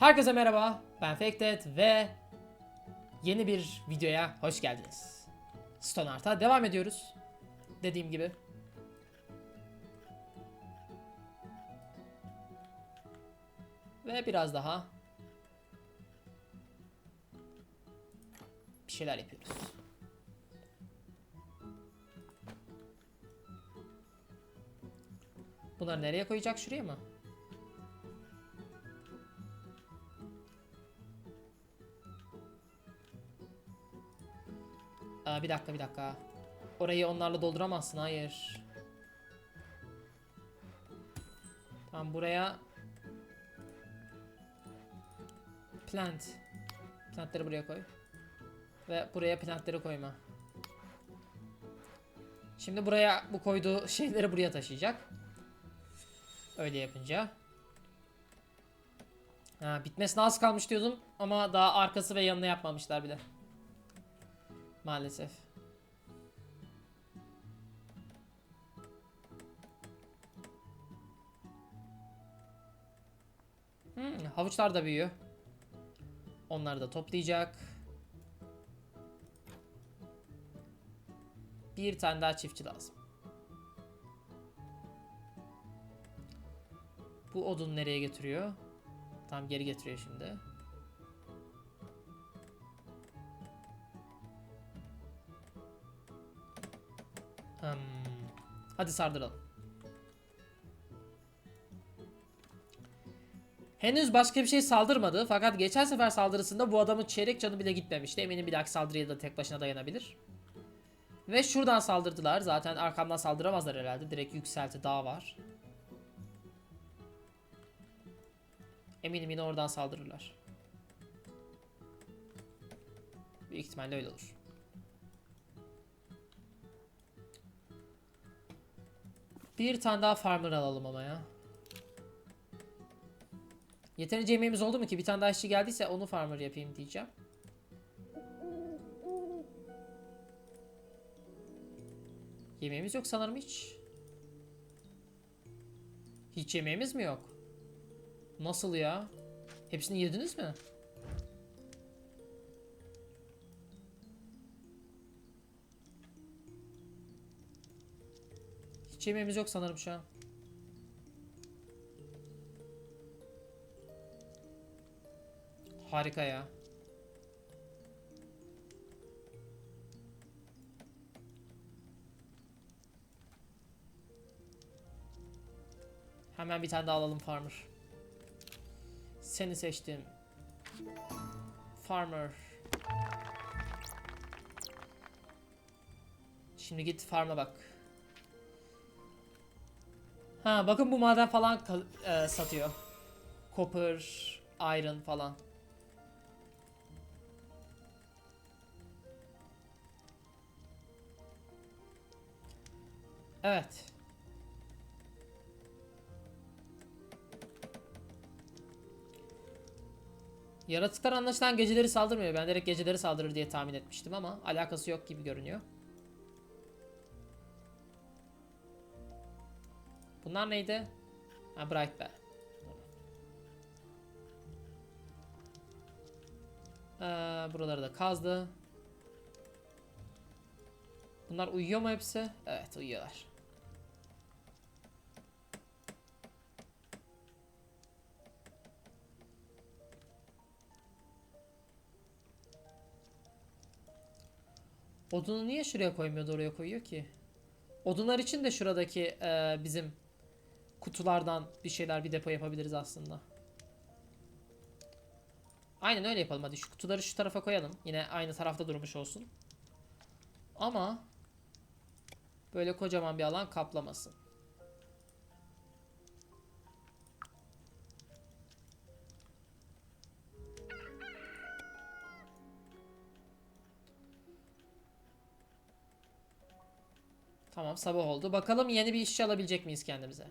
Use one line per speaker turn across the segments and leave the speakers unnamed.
Herkese merhaba, ben Fakted ve yeni bir videoya hoş geldiniz. Stone Art'a devam ediyoruz. Dediğim gibi. Ve biraz daha bir şeyler yapıyoruz. Bunları nereye koyacak? Şuraya mı? Aa, bir dakika bir dakika. Orayı onlarla dolduramazsın. Hayır. Tamam buraya plant. Plantları buraya koy. Ve buraya plantları koyma. Şimdi buraya bu koyduğu şeyleri buraya taşıyacak. Öyle yapınca. Ha, bitmesine az kalmış diyordum ama daha arkası ve yanına yapmamışlar bile. Maalesef. Hmm, havuçlar da büyüyor. Onları da toplayacak. Bir tane daha çiftçi lazım. Bu odun nereye getiriyor? Tam geri getiriyor şimdi. Hadi sardıralım. Henüz başka bir şey saldırmadı fakat geçen sefer saldırısında bu adamın çeyrek canı bile gitmemişti. Eminim bir dahaki saldırıya da tek başına dayanabilir. Ve şuradan saldırdılar. Zaten arkamdan saldıramazlar herhalde. Direkt yükselti dağ var. Eminim yine oradan saldırırlar. Büyük ihtimalle öyle olur. Bir tane daha farmer alalım ama ya. Yeterince yemeğimiz oldu mu ki? Bir tane daha işçi geldiyse onu farmer yapayım diyeceğim. Yemeğimiz yok sanırım hiç. Hiç yemeğimiz mi yok? Nasıl ya? Hepsini yediniz mi? Hiç yemeğimiz yok sanırım şu an. Harika ya. Hemen bir tane daha alalım farmer. Seni seçtim. Farmer. Şimdi git farm'a bak. Ha bakın bu maden falan e, satıyor. Copper, iron falan. Evet. Yaratıklar anlaşılan geceleri saldırmıyor. Ben direkt geceleri saldırır diye tahmin etmiştim ama alakası yok gibi görünüyor. Bunlar neydi? Ha Bright Bear. Ee, buraları da kazdı. Bunlar uyuyor mu hepsi? Evet uyuyorlar. Odunu niye şuraya koymuyordu oraya koyuyor ki? Odunlar için de şuradaki e, bizim kutulardan bir şeyler bir depo yapabiliriz aslında. Aynen öyle yapalım hadi şu kutuları şu tarafa koyalım. Yine aynı tarafta durmuş olsun. Ama böyle kocaman bir alan kaplamasın. Tamam sabah oldu. Bakalım yeni bir işçi alabilecek miyiz kendimize?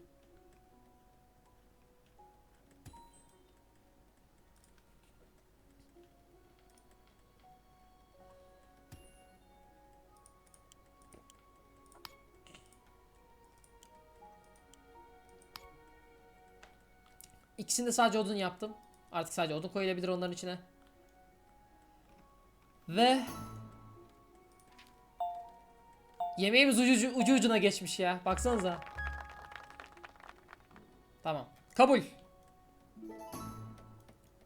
İkisini de sadece odun yaptım. Artık sadece odun koyulabilir onların içine. Ve Yemeğimiz ucu, ucu ucuna geçmiş ya. Baksanıza. Tamam. Kabul.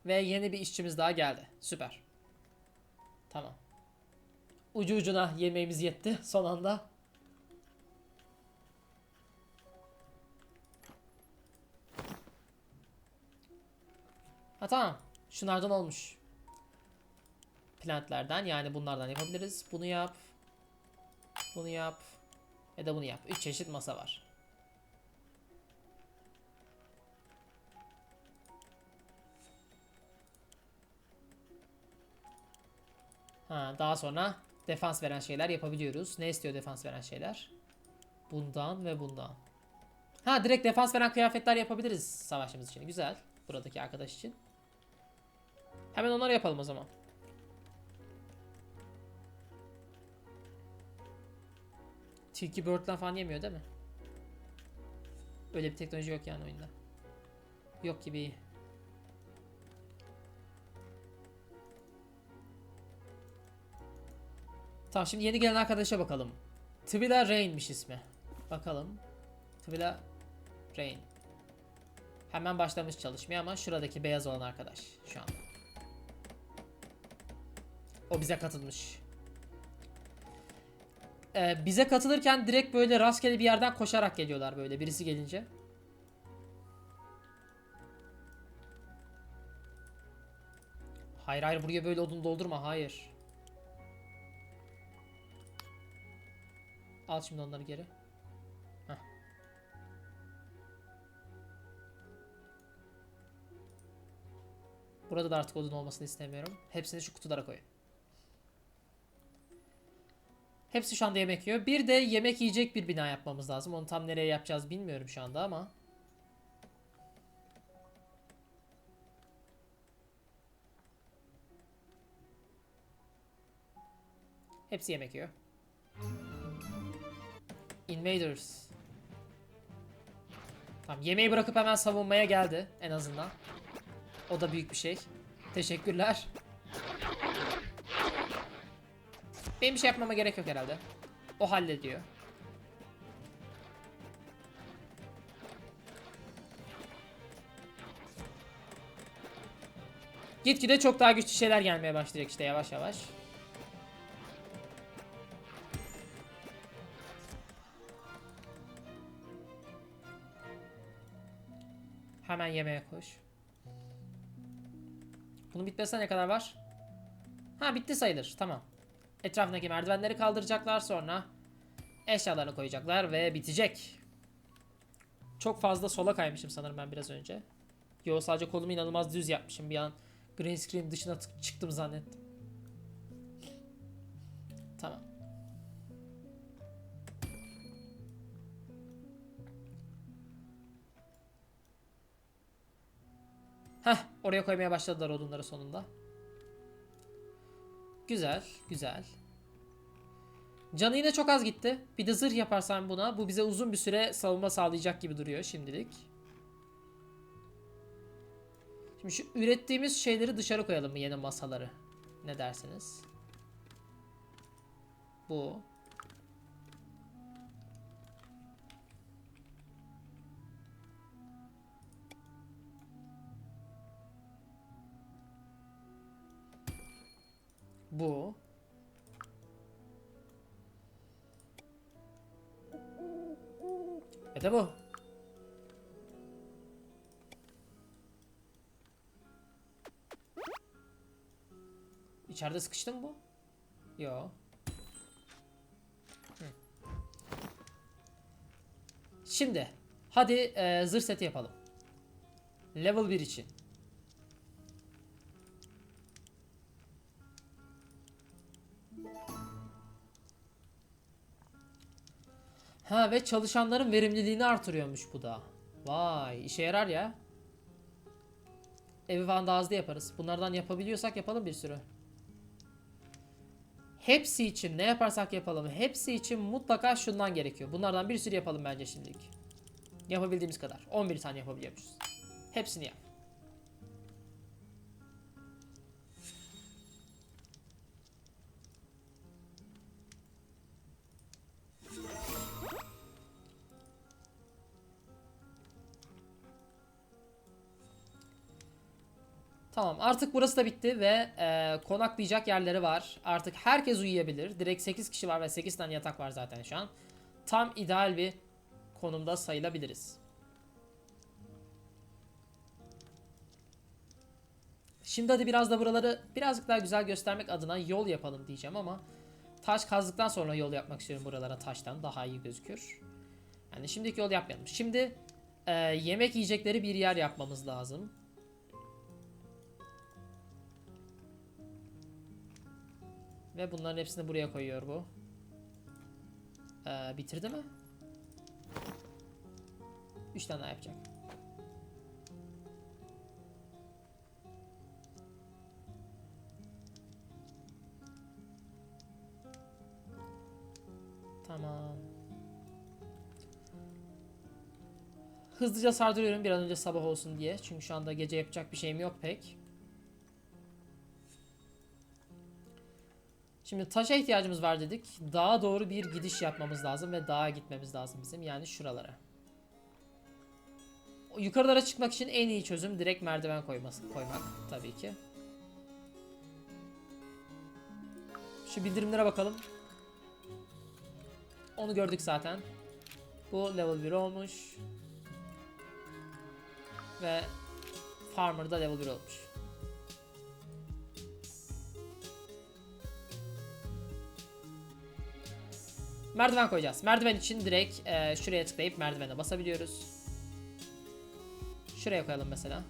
Ve yeni bir işçimiz daha geldi. Süper. Tamam. Ucu ucuna yemeğimiz yetti son anda. Ha tamam. Şunlardan olmuş. Plantlerden yani bunlardan yapabiliriz. Bunu yap. Bunu yap. Ya da bunu yap. Üç çeşit masa var. Ha, daha sonra defans veren şeyler yapabiliyoruz. Ne istiyor defans veren şeyler? Bundan ve bundan. Ha direkt defans veren kıyafetler yapabiliriz savaşımız için. Güzel. Buradaki arkadaş için. Hemen onları yapalım o zaman. Tilki Bird'den falan yemiyor değil mi? Öyle bir teknoloji yok yani oyunda. Yok gibi. Tamam şimdi yeni gelen arkadaşa bakalım. Twila Rain'miş ismi. Bakalım. Twila Rain. Hemen başlamış çalışmaya ama şuradaki beyaz olan arkadaş şu anda. O bize katılmış. Ee, bize katılırken direkt böyle rastgele bir yerden koşarak geliyorlar böyle birisi gelince. Hayır hayır buraya böyle odun doldurma hayır. Al şimdi onları geri. Burada da artık odun olmasını istemiyorum. Hepsini şu kutulara koy. Hepsi şu anda yemek yiyor. Bir de yemek yiyecek bir bina yapmamız lazım. Onu tam nereye yapacağız bilmiyorum şu anda ama. Hepsi yemek yiyor. Invaders. Tamam yemeği bırakıp hemen savunmaya geldi en azından. O da büyük bir şey. Teşekkürler. Benim bir şey yapmama gerek yok herhalde. O hallediyor. Gitgide çok daha güçlü şeyler gelmeye başlayacak işte yavaş yavaş. Hemen yemeğe koş. Bunun bitmesine ne kadar var? Ha bitti sayılır. Tamam. Etrafındaki merdivenleri kaldıracaklar sonra eşyalarını koyacaklar ve bitecek. Çok fazla sola kaymışım sanırım ben biraz önce. Yo sadece kolumu inanılmaz düz yapmışım. Bir an green screen dışına çıktım zannettim. Tamam. Heh, oraya koymaya başladılar odunları sonunda. Güzel, güzel. Canı yine çok az gitti. Bir de zırh yaparsam buna bu bize uzun bir süre savunma sağlayacak gibi duruyor şimdilik. Şimdi şu ürettiğimiz şeyleri dışarı koyalım mı yeni masaları? Ne dersiniz? Bu. Bu. E de bu. İçeride sıkıştı mı bu? Yo. Şimdi hadi e, zırh seti yapalım. Level 1 için. Ha ve çalışanların verimliliğini artırıyormuş bu da. Vay işe yarar ya. Evi falan daha hızlı yaparız. Bunlardan yapabiliyorsak yapalım bir sürü. Hepsi için ne yaparsak yapalım. Hepsi için mutlaka şundan gerekiyor. Bunlardan bir sürü yapalım bence şimdilik. Yapabildiğimiz kadar. 11 tane yapabiliyormuşuz. Hepsini yap. Tamam artık burası da bitti ve e, konaklayacak yerleri var. Artık herkes uyuyabilir. Direkt 8 kişi var ve 8 tane yatak var zaten şu an. Tam ideal bir konumda sayılabiliriz. Şimdi hadi biraz da buraları birazcık daha güzel göstermek adına yol yapalım diyeceğim ama taş kazdıktan sonra yol yapmak istiyorum buralara taştan daha iyi gözükür. Yani şimdiki yol yapmayalım. Şimdi e, yemek yiyecekleri bir yer yapmamız lazım. Ve bunların hepsini buraya koyuyor bu. Ee, bitirdi mi? 3 tane daha yapacak. Tamam. Hızlıca sardırıyorum bir an önce sabah olsun diye. Çünkü şu anda gece yapacak bir şeyim yok pek. Şimdi taşa ihtiyacımız var dedik. Dağa doğru bir gidiş yapmamız lazım ve dağa gitmemiz lazım bizim. Yani şuralara. Yukarılara çıkmak için en iyi çözüm direkt merdiven koyması, koymak tabii ki. Şu bildirimlere bakalım. Onu gördük zaten. Bu level 1 olmuş. Ve Farmer da level 1 olmuş. Merdiven koyacağız. Merdiven için direkt e, şuraya tıklayıp merdivene basabiliyoruz. Şuraya koyalım mesela.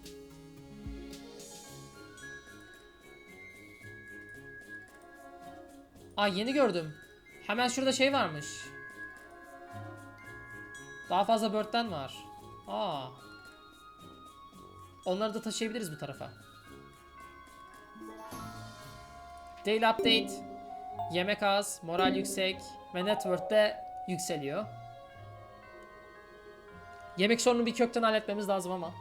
Aa yeni gördüm. Hemen şurada şey varmış. Daha fazla bird'den var. Aa. Onları da taşıyabiliriz bu tarafa. Daily update. Yemek az, moral yüksek ve net worth de yükseliyor. Yemek sorununu bir kökten halletmemiz lazım ama.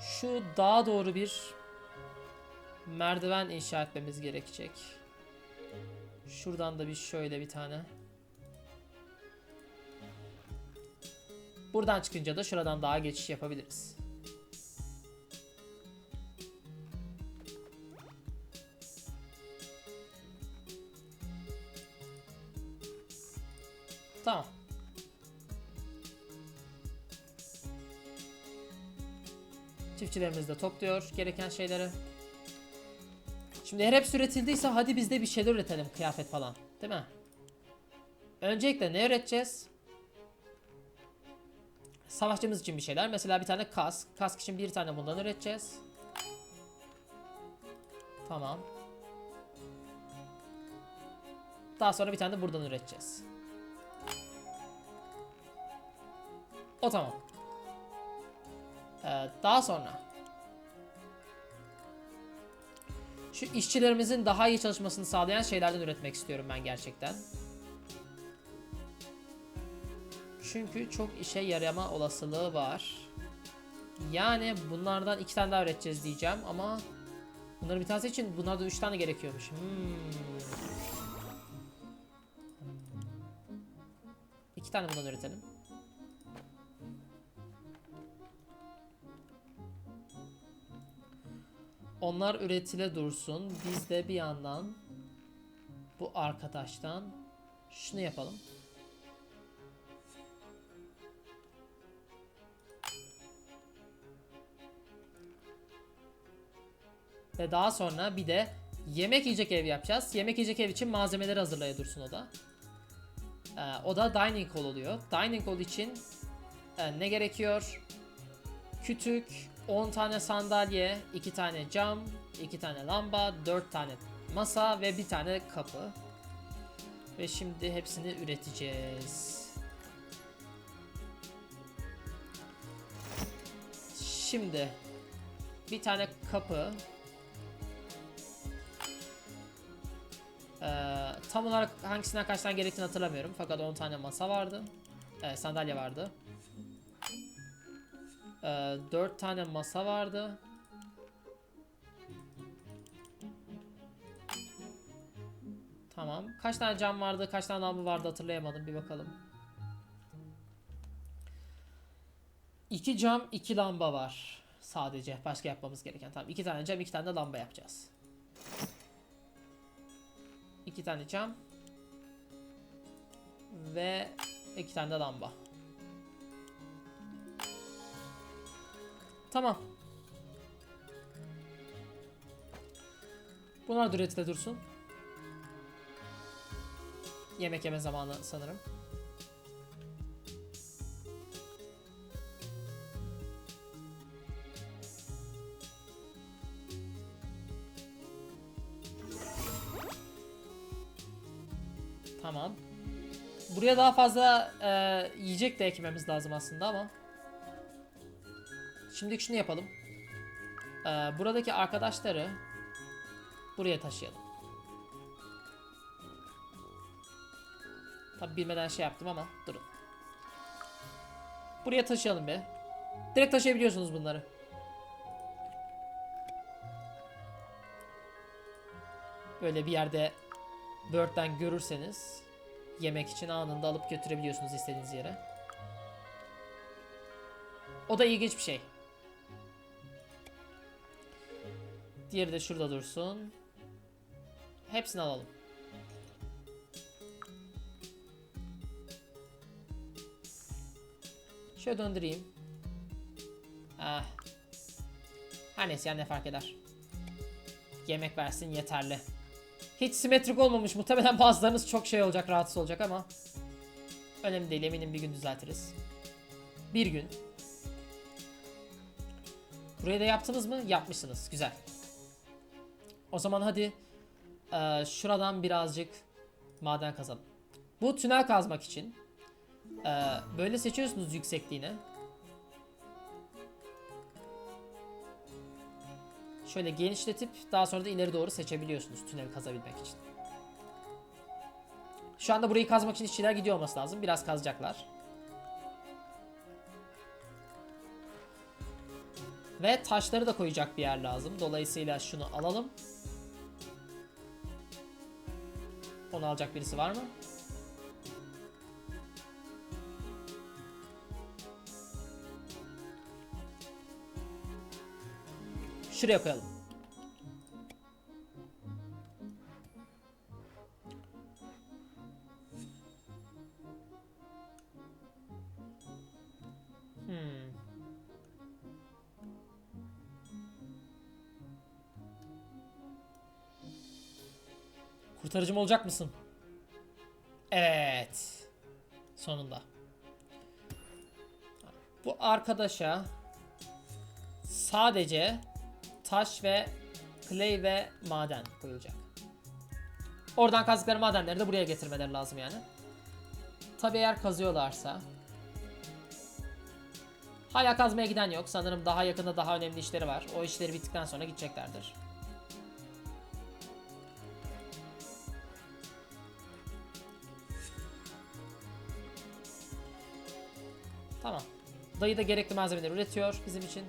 Şu dağa doğru bir merdiven inşa etmemiz gerekecek. Şuradan da bir şöyle bir tane. Buradan çıkınca da şuradan daha geçiş yapabiliriz. Tamam. Çiftçilerimiz de topluyor gereken şeyleri. Şimdi her hepsi üretildiyse hadi biz de bir şeyler üretelim. Kıyafet falan. Değil mi? Öncelikle ne üreteceğiz? Savaşçımız için bir şeyler. Mesela bir tane kask. Kask için bir tane bundan üreteceğiz. Tamam. Daha sonra bir tane de buradan üreteceğiz. O tamam. Ee, daha sonra şu işçilerimizin daha iyi çalışmasını sağlayan şeylerden üretmek istiyorum ben gerçekten. Çünkü çok işe yarama olasılığı var. Yani bunlardan iki tane daha üreteceğiz diyeceğim ama bunların bir tanesi için bunlardan üç tane gerekiyormuş. Hmm. İki tane bundan üretelim. Onlar üretile dursun. Biz de bir yandan bu arkadaştan şunu yapalım. Ve daha sonra bir de yemek yiyecek ev yapacağız. Yemek yiyecek ev için malzemeleri hazırlaya dursun o da. Ee, o da dining hall oluyor. Dining hall için e, ne gerekiyor? Kütük, 10 tane sandalye, 2 tane cam, 2 tane lamba, 4 tane masa ve bir tane kapı. Ve şimdi hepsini üreteceğiz. Şimdi bir tane kapı. Ee, tam olarak hangisinden kaç tane gerektiğini hatırlamıyorum. Fakat 10 tane masa vardı. Ee, sandalye vardı. Ee, 4 tane masa vardı. Tamam. Kaç tane cam vardı, kaç tane lamba vardı hatırlayamadım. Bir bakalım. İki cam, iki lamba var. Sadece başka yapmamız gereken. Tamam iki tane cam, iki tane de lamba yapacağız. İki tane cam. Ve iki tane de lamba. Tamam. Bunlar da üretide dursun. Yemek yeme zamanı sanırım. Tamam. Buraya daha fazla e, yiyecek de ekmemiz lazım aslında ama. Şimdi şunu yapalım. E, buradaki arkadaşları buraya taşıyalım. Tabi bilmeden şey yaptım ama durun. Buraya taşıyalım be. Direkt taşıyabiliyorsunuz bunları. Böyle bir yerde Bird'den görürseniz yemek için anında alıp götürebiliyorsunuz istediğiniz yere. O da ilginç bir şey. Diğeri de şurada dursun. Hepsini alalım. Şöyle döndüreyim. Ah. Her neyse ya ne fark eder. Yemek versin yeterli. Hiç simetrik olmamış. Muhtemelen bazılarınız çok şey olacak, rahatsız olacak ama önemli değil. Eminim bir gün düzeltiriz. Bir gün. Burayı da yaptınız mı? Yapmışsınız. Güzel. O zaman hadi eee, şuradan birazcık maden kazalım. Bu tünel kazmak için eee, böyle seçiyorsunuz yüksekliğini. Şöyle genişletip daha sonra da ileri doğru seçebiliyorsunuz tünel kazabilmek için. Şu anda burayı kazmak için işçiler gidiyor olması lazım. Biraz kazacaklar. Ve taşları da koyacak bir yer lazım. Dolayısıyla şunu alalım. Onu alacak birisi var mı? Şuraya koyalım. Kurtarıcım olacak mısın? Evet. Sonunda. Bu arkadaşa sadece taş ve clay ve maden koyulacak. Oradan kazdıkları madenleri de buraya getirmeleri lazım yani. Tabi eğer kazıyorlarsa. Hala kazmaya giden yok. Sanırım daha yakında daha önemli işleri var. O işleri bittikten sonra gideceklerdir. Dayı da gerekli malzemeleri üretiyor bizim için.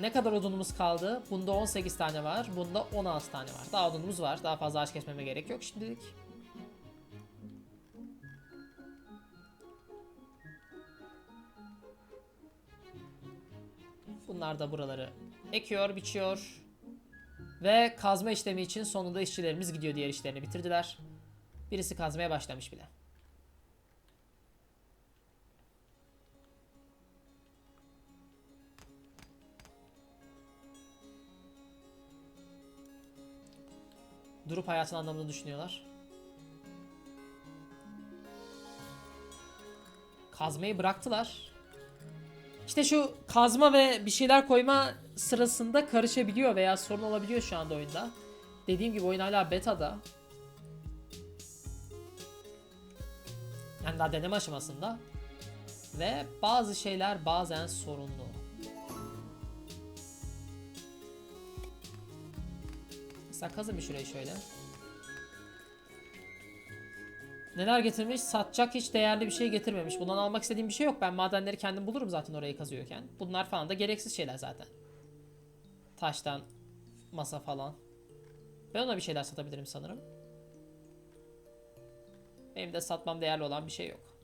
Ne kadar odunumuz kaldı? Bunda 18 tane var. Bunda 16 tane var. Daha odunumuz var. Daha fazla ağaç kesmeme gerek yok şimdilik. Bunlar da buraları ekiyor, biçiyor. Ve kazma işlemi için sonunda işçilerimiz gidiyor. Diğer işlerini bitirdiler. Birisi kazmaya başlamış bile. Durup hayatın anlamını düşünüyorlar. Kazmayı bıraktılar. İşte şu kazma ve bir şeyler koyma sırasında karışabiliyor veya sorun olabiliyor şu anda oyunda. Dediğim gibi oyun hala beta'da. Yani daha deneme aşamasında. Ve bazı şeyler bazen sorunlu. Mesela kazın bir şurayı şöyle. Neler getirmiş? Satacak hiç değerli bir şey getirmemiş. Bundan almak istediğim bir şey yok. Ben madenleri kendim bulurum zaten orayı kazıyorken. Bunlar falan da gereksiz şeyler zaten. Taştan masa falan. Ben ona bir şeyler satabilirim sanırım. Benim de satmam değerli olan bir şey yok.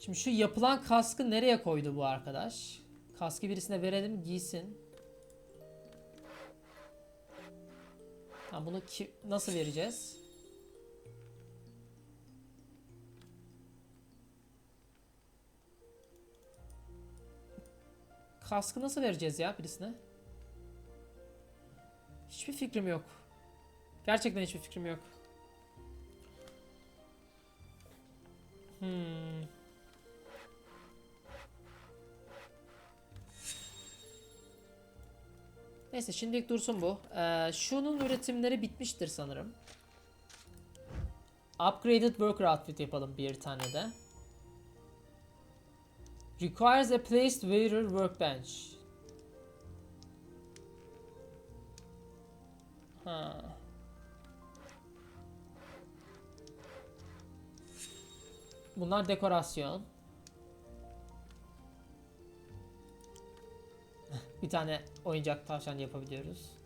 Şimdi şu yapılan kaskı nereye koydu bu arkadaş? Kaskı birisine verelim giysin. Ha, bunu ki, nasıl vereceğiz? Kaskı nasıl vereceğiz ya birisine? Hiçbir fikrim yok. Gerçekten hiçbir fikrim yok. Hmm. Neyse şimdilik dursun bu. Ee, şunun üretimleri bitmiştir sanırım. Upgraded Worker Outfit yapalım bir tane de. Requires a placed wearer workbench. Ha. Bunlar dekorasyon. Bir tane oyuncak tavşan yapabiliyoruz.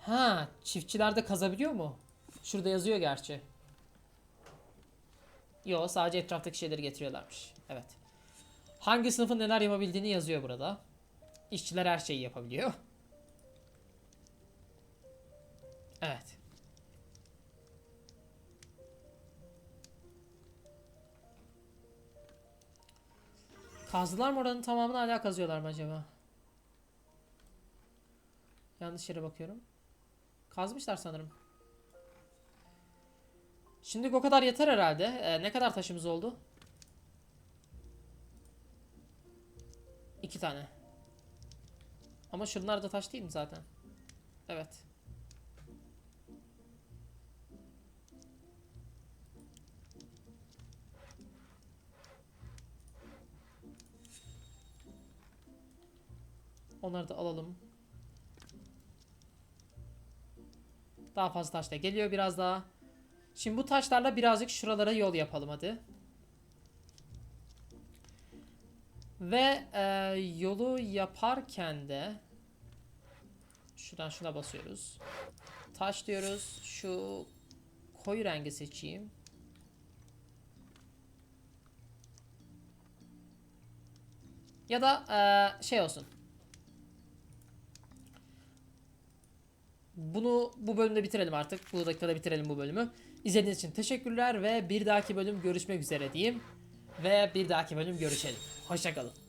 Ha, çiftçiler de kazabiliyor mu? Şurada yazıyor gerçi. Yo, sadece etraftaki şeyleri getiriyorlarmış. Evet. Hangi sınıfın neler yapabildiğini yazıyor burada. İşçiler her şeyi yapabiliyor. Evet. Kazdılar mı oranın tamamını hala kazıyorlar mı acaba? Yanlış yere bakıyorum. Kazmışlar sanırım. Şimdi o kadar yeter herhalde. Ee, ne kadar taşımız oldu? İki tane. Ama şunlar da taş değil mi zaten? Evet. Onları da alalım. Daha fazla taş da geliyor biraz daha. Şimdi bu taşlarla birazcık şuralara yol yapalım hadi. Ve e, yolu yaparken de şuradan şuna basıyoruz. Taş diyoruz. Şu koyu rengi seçeyim. Ya da e, şey olsun. Bunu bu bölümde bitirelim artık. Bu dakikada bitirelim bu bölümü. İzlediğiniz için teşekkürler ve bir dahaki bölüm görüşmek üzere diyeyim. Ve bir dahaki bölüm görüşelim. Hoşçakalın.